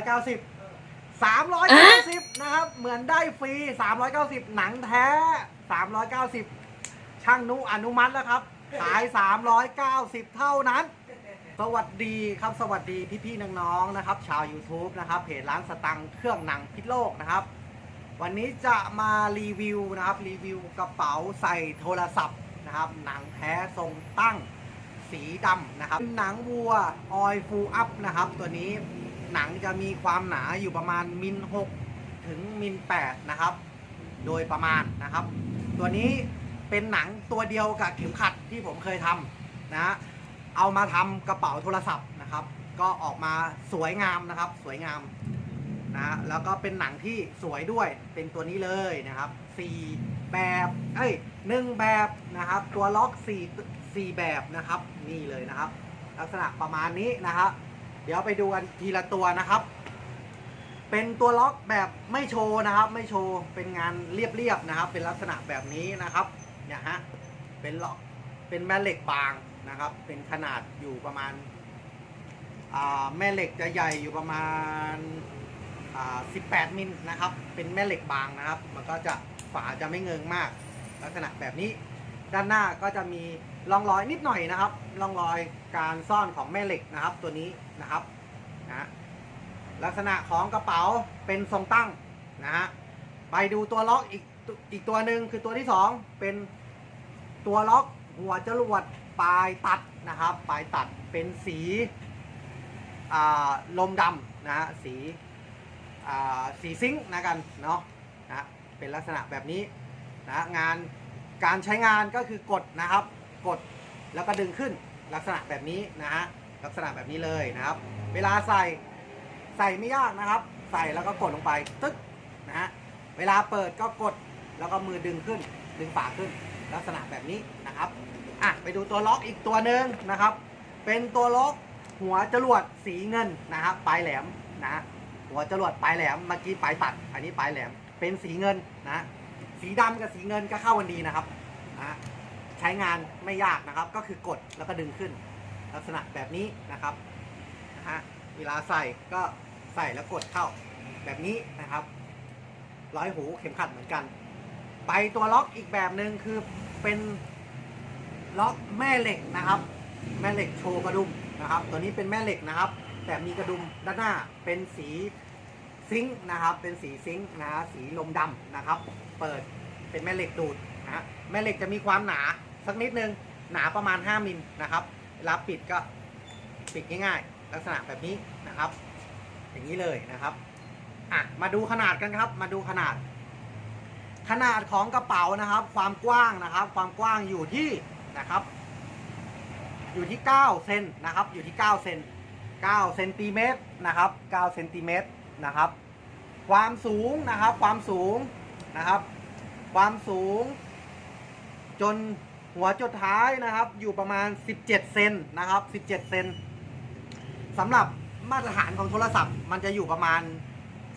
390 390นะครับ เหมือนได้ฟรี390หนังแท้390ช่างนุอนุมัติแล้วครับ ขาย390เท่านั้น สวัสดีครับสวัสดีพี่ๆน้องๆนะครับ ชาว YouTube นะครับเพจร้านสตังค์เครื่องหนังพิษโลกนะครับ วันนี้จะมารีวิวนะครับ รีวิวกระเป๋าใส่โทรศัพท์นะครับ หนังแท้ทรงตั้งสีดำนะครับ หนังวัวออยฟูอัพนะครับ ตัวนี้ หนังจะมีความหนาอยู่ประมาณมิล6ถึงมิล8นะครับ โดยประมาณนะครับ ตัวนี้เป็นหนังตัวเดียวกับเข็มขัดที่ผมเคยทำนะเอามาทำกระเป๋าโทรศัพท์นะครับ ก็ออกมาสวยงามนะครับ สวยงามนะฮะแล้วก็เป็นหนังที่สวยด้วยเป็นตัวนี้เลยนะครับสี่แบบเอ้ยหนึ่งแบบนะครับ ตัวล็อกสี่สี่แบบนะครับ นี่เลยนะครับ ลักษณะประมาณนี้นะครับ ดี๋ยวไปดูกันทีละตัวนะครับ เป็นตัวล็อกแบบไม่โชว์นะครับ ไม่โชว์เป็นงานเรียบๆนะครับ เป็นลักษณะแบบนี้นะครับเนี่ยฮะเป็นล็อกเป็นแม่เหล็กบางนะครับ เป็นขนาดอยู่ประมาณาแม่เหล็กจะใหญ่อยู่ประมาณา18 มิลนะครับ เป็นแม่เหล็กบางนะครับ มันก็จะฝาจะไม่เงิงมาก ลักษณะแบบนี้ ด้านหน้าก็จะมีร่องรอยนิดหน่อยนะครับร่องรอยการซ่อนของแม่เหล็กนะครับ ตัวนี้ นะครับนะลักษณะของกระเป๋าเป็นทรงตั้งนะฮะไปดูตัวล็อกอีกตัวอีกตัวหนึ่งคือตัวที่สองเป็นตัวล็อกหัวจรวดปลายตัดนะครับปลายตัดเป็นสีลมดำนะฮะสีสีซิงค์นะกันเนาะนะเป็นลักษณะแบบนี้นะงานการใช้งานก็คือกดนะครับ กดแล้วก็ดึงขึ้นลักษณะแบบนี้นะฮะ ลักษณะแบบนี้เลยนะครับ เวลาใส่ใส่ไม่ยากนะครับ ใส่แล้วก็กดลงไปตึ๊กนะฮะเวลาเปิดก็กดแล้วก็มือดึงขึ้น ดึงฝาขึ้น ลักษณะแบบนี้นะครับอะไปดูตัวล็อกอีกตัวหนึ่งนะครับ เป็นตัวล็อกหัวจรวดสีเงินนะครับปลายแหลมนะฮะหัวจรวดปลายแหลมเมื่อกี้ปลายตัด อันนี้ปลายแหลมเป็นสีเงินนะ สีดำกับสีเงินก็เข้ากันดีนะครับนะใช้งานไม่ยากนะครับ ก็คือกดแล้วก็ดึงขึ้น ลักษณะแบบนี้นะครับนะฮะเวลาใส่ก็ใส่แล้วกดเข้าแบบนี้นะครับ ร้อยหูเข็มขัดเหมือนกัน ไปตัวล็อกอีกแบบหนึ่งคือเป็นล็อกแม่เหล็กนะครับ แม่เหล็กโชว์กระดุมนะครับ ตัวนี้เป็นแม่เหล็กนะครับ แต่มีกระดุมด้านหน้าเป็นสีซิงค์นะครับ เป็นสีซิงค์นะสีลมดำนะครับ เปิดเป็นแม่เหล็กดูดนะฮะแม่เหล็กจะมีความหนาสักนิดนึงหนาประมาณ 5มิลนะครับ เวลาปิดก็ปิดง่ายๆ ลักษณะแบบนี้นะครับ อย่างนี้เลยนะครับอะมาดูขนาดกันครับ มาดูขนาด ขนาดของกระเป๋านะครับ ความกว้างนะครับ ความกว้างอยู่ที่นะครับ อยู่ที่ 9 เซนนะครับ อยู่ที่ 9 เซน9เซนติเมตรนะครับ9เซนติเมตรนะครับ ความสูงนะครับ ความสูงนะครับ ความสูงจน หัวจุดท้ายนะครับ อยู่ประมาณ 17 เซนนะครับ 17 เซนสำหรับมาตรฐานของโทรศัพท์ มันจะอยู่ประมาณ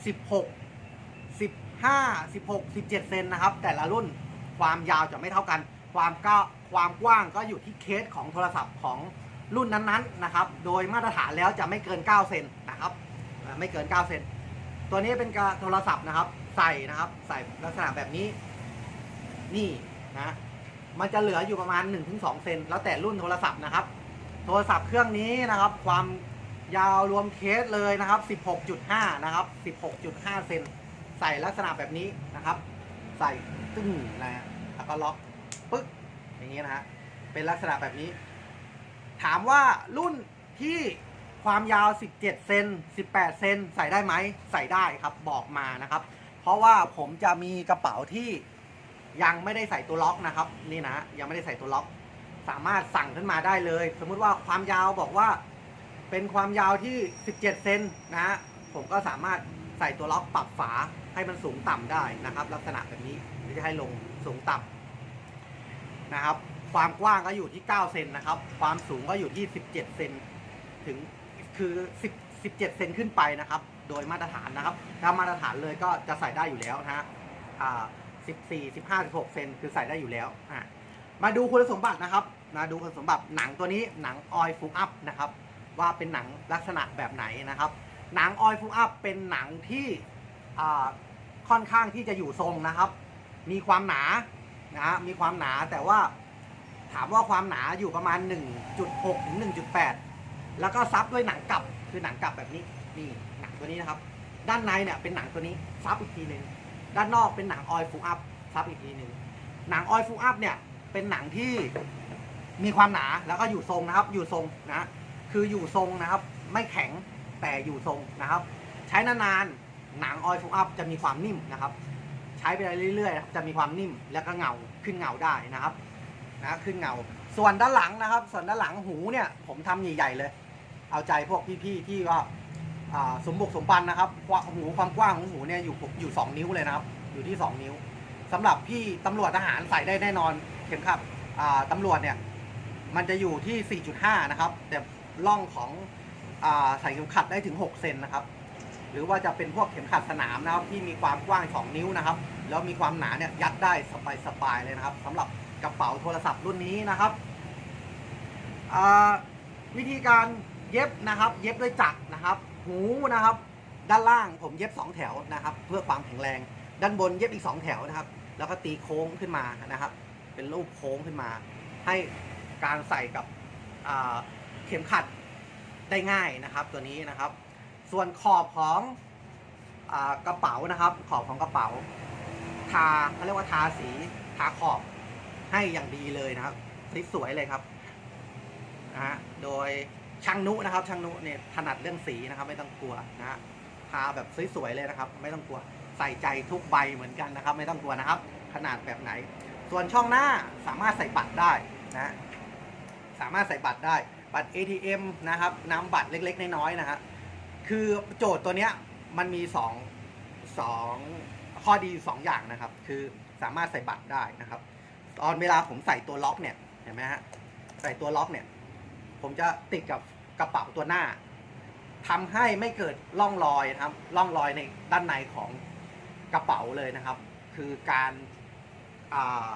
16 15 16 17 เซนนะครับ แต่ละรุ่นความยาวจะไม่เท่ากัน ความก็ความกว้างก็อยู่ที่เคสของโทรศัพท์ของรุ่นนั้นๆนะครับ โดยมาตรฐานแล้วจะไม่เกิน 9 เซนนะครับ ไม่เกิน 9 เซน ตัวนี้เป็นโทรศัพท์นะครับ ใส่นะครับ ใส่ลักษณะแบบนี้ นี่นะ มันจะเหลืออยู่ประมาณ 1-2 เซนแล้วแต่รุ่นโทรศัพท์นะครับ โทรศัพท์เครื่องนี้นะครับ ความยาวรวมเคสเลยนะครับ 16.5 นะครับ 16.5 เซนใส่ลักษณะแบบนี้นะครับ ใส่ตึ้งนะฮะแล้วก็ล็อกปึ๊กอย่างนี้นะฮะเป็นลักษณะแบบนี้ ถามว่ารุ่นที่ความยาว 17 เซน 18 เซน ใส่ได้ไหม ใส่ได้ครับ บอกมานะครับ เพราะว่าผมจะมีกระเป๋าที่ ยังไม่ได้ใส่ตัวล็อกนะครับ นี่นะยังไม่ได้ใส่ตัวล็อก สามารถสั่งขึ้นมาได้เลย สมมุติว่าความยาวบอกว่า เป็นความยาวที่ 17 เซนนะฮะผมก็สามารถใส่ตัวล็อกปรับฝาให้มันสูงต่ำได้นะครับ ลักษณะแบบนี้จะให้ลงสูงต่ำนะครับ ความกว้างก็อยู่ที่ 9 เซนนะครับ ความสูงก็อยู่ที่ 17 เซนถึงคือ10 17 เซนขึ้นไปนะครับ โดยมาตรฐานนะครับ ถ้ามาตรฐานเลยก็จะใส่ได้อยู่แล้วนะฮะอ่า 14 15 16 เซนคือใส่ได้อยู่แล้วอะมาดูคุณสมบัตินะครับมาดูคุณสมบัติหนังตัวนี้หนังออยฟูอัพนะครับว่าเป็นหนังลักษณะแบบไหนนะครับ หนังออยฟูอัพเป็นหนังที่ค่อนข้างที่จะอยู่ทรงนะครับ มีความหนานะฮะมีความหนาแต่ว่าถามว่าความหนาอยู่ประมาณ 1.6 ถึง 1.8 แล้วก็ซับด้วยหนังกลับคือหนังกลับแบบนี้นี่หนังตัวนี้นะครับ ด้านในเนี่ยเป็นหนังตัวนี้ซับอีกทีหนึ่ง ด้านนอกเป็นหนังออยฟูอัพซับอีกทีหนึ่งหนังออยฟูอัพเนี่ยเป็นหนังที่มีความหนาแล้วก็อยู่ทรงนะครับ อยู่ทรงนะ คืออยู่ทรงนะครับ ไม่แข็งแต่อยู่ทรงนะครับ ใช้นานๆหนังออยฟูอัพจะมีความนิ่มนะครับ ใช้ไปเรื่อยๆจะมีความนิ่มแล้วก็เงาขึ้นเงาได้นะครับนะขึ้นเงา ส่วนด้านหลังนะครับ ส่วนด้านหลังหูเนี่ย ผมทำใหญ่ๆเลย เอาใจพวกพี่ๆที่ว่าอ่า สมบุกสมบันนะครับกว้างหูความกว้างของหูเนี่ยอยู่อยู่สองนิ้วเลยนะครับ อยู่ที่สองนิ้วสำหรับพี่ตำรวจทหารใส่ได้แน่นอนเข็มขัดอ่าตำรวจเนี่ยมันจะอยู่ที่ 4.5 นะครับ แต่ล่องของอใส่เข็มขัดได้ถึง 6 เซนนะครับ หรือว่าจะเป็นพวกเข็มขัดสนามนะครับที่มีความกว้าง 2 นิ้วนะครับ แล้วมีความหนาเนี่ยยัดได้สบายๆเลยนะครับสำหรับกระเป๋าโทรศัพท์รุ่นนี้นะครับวิธีการเย็บนะครับ เย็บด้วยจักรนะครับ หูนะครับ ด้านล่างผมเย็บ 2 แถวนะครับ เพื่อความแข็งแรง ด้านบนเย็บอีก 2 แถวนะครับ แล้วก็ตีโค้งขึ้นมานะครับ เป็นรูปโค้งขึ้นมา ให้การใส่กับเข็มขัดได้ง่ายนะครับตัวนี้นะครับ ส่วนขอบของอกระเป๋านะครับ ขอบของกระเป๋า ทาเขาเรียกว่าทาสีทาขอบให้อย่างดีเลยนะครับสวยเลยครับนะฮะโดย ช่างนุนะครับช่างนุเนี่ยถนัดเรื่องสีนะครับ ไม่ต้องกลัวนะฮะทาแบบสวยๆเลยนะครับ ไม่ต้องกลัวใส่ใจทุกใบเหมือนกันนะครับ ไม่ต้องกลัวนะครับ ขนาดแบบไหน ส่วนช่องหน้าสามารถใส่บัตรได้นะฮะสามารถใส่บัตรได้บัตร ATM นะครับนำบัตรเล็กๆ น้อยๆนะฮะคือโจทย์ตัวเนี้ยมันมีสองสองข้อดีสองอย่างนะครับ คือสามารถใส่บัตรได้นะครับ ตอนเวลาผมใส่ตัวล็อกเนี่ยเห็นไหมฮะใส่ตัวล็อกเนี่ย ผมจะติดกับ กระเป๋าตัวหน้าทำให้ไม่เกิดร่องรอยนะครับร่องรอยในด้านในของกระเป๋าเลยนะครับ คือการา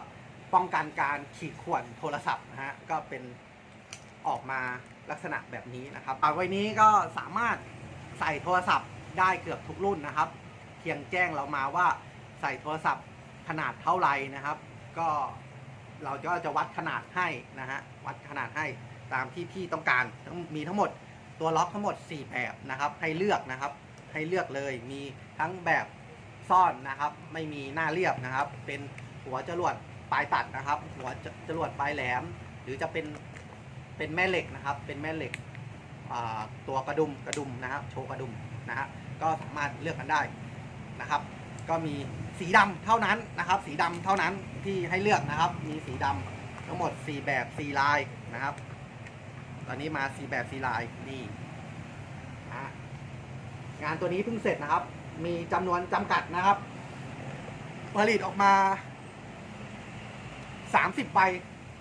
ป้องกันการขีดข่วนโทรศัพท์นะฮะก็เป็นออกมาลักษณะแบบนี้นะครับเอาไว้นี้ก็สามารถใส่โทรศัพท์ได้เกือบทุกรุ่นนะครับ เพียงแจ้งเรามาว่าใส่โทรศัพท์ขนาดเท่าไหร่นะครับ ก็เราก็จะวัดขนาดให้นะฮะวัดขนาดให้ ตามที่พี่ต้องการมีทั้งหมดตัวล็อกทั้งหมด 4 แบบนะครับ ให้เลือกนะครับ ให้เลือกเลยมีทั้งแบบซ่อนนะครับ ไม่มีหน้าเรียบนะครับ เป็นหัวจรวดปลายตัดนะครับ หัวจรวดปลายแหลม หรือจะเป็นเป็นแม่เหล็กนะครับ เป็นแม่เหล็กตัวกระดุมกระดุมนะครับ โชว์กระดุมนะฮะก็สามารถเลือกกันได้นะครับ ก็มีสีดำเท่านั้นนะครับ สีดำเท่านั้นที่ให้เลือกนะครับ มีสีดำทั้งหมด 4 แบบ 4 ลายนะครับ ตอนนี้มา4แบบ4ลายนี่นะงานตัวนี้เพิ่งเสร็จนะครับ มีจำนวนจำกัดนะครับ ผลิตออกมา30ใบ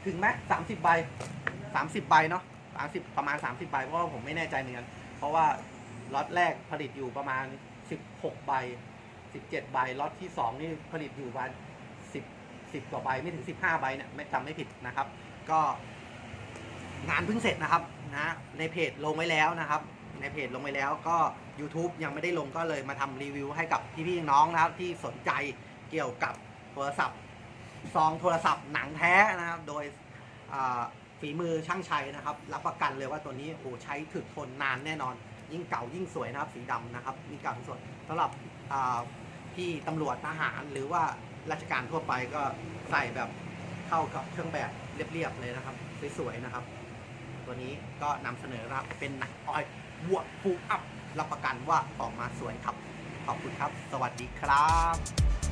ถึงไหม30ใบ30ใบเนาะ30ประมาณ30ใบเพราะว่าผมไม่แน่ใจเหมือนกันเพราะว่าล็อตแรกผลิตอยู่ประมาณ16ใบ17ใบล็อตที่2นี่ผลิตอยู่ประมาณ10 10กว่าใบไม่ถึง15ใบเนี่ยไม่จำไม่ผิดนะครับ ก็ งานเพิ่งเสร็จนะครับนะในเพจลงไว้แล้วนะครับ ในเพจลงไว้แล้วก็ YouTube ยังไม่ได้ลงก็เลยมาทำรีวิวให้กับพี่ๆน้องนะครับที่สนใจเกี่ยวกับโทรศัพท์ซองโทรศัพท์หนังแท้นะครับ โดยฝีมือช่างชัยนะครับ รับประกันเลยว่าตัวนี้โอ้ใช้ถึกทนนานแน่นอน ยิ่งเก่ายิ่งสวยนะครับ สีดำนะครับยิ่งเก่ายิ่งสวยสำหรับพี่ตำรวจทหารหรือว่าราชการทั่วไปก็ใส่แบบเข้ากับเครื่องแบบเรียบๆเลยนะครับ สวยๆนะครับ ตัวนี้ก็นำเสนอครับเป็นหนังออยบวกฟูอัพรับประกันว่าออกมาสวยครับ ขอบคุณครับ สวัสดีครับ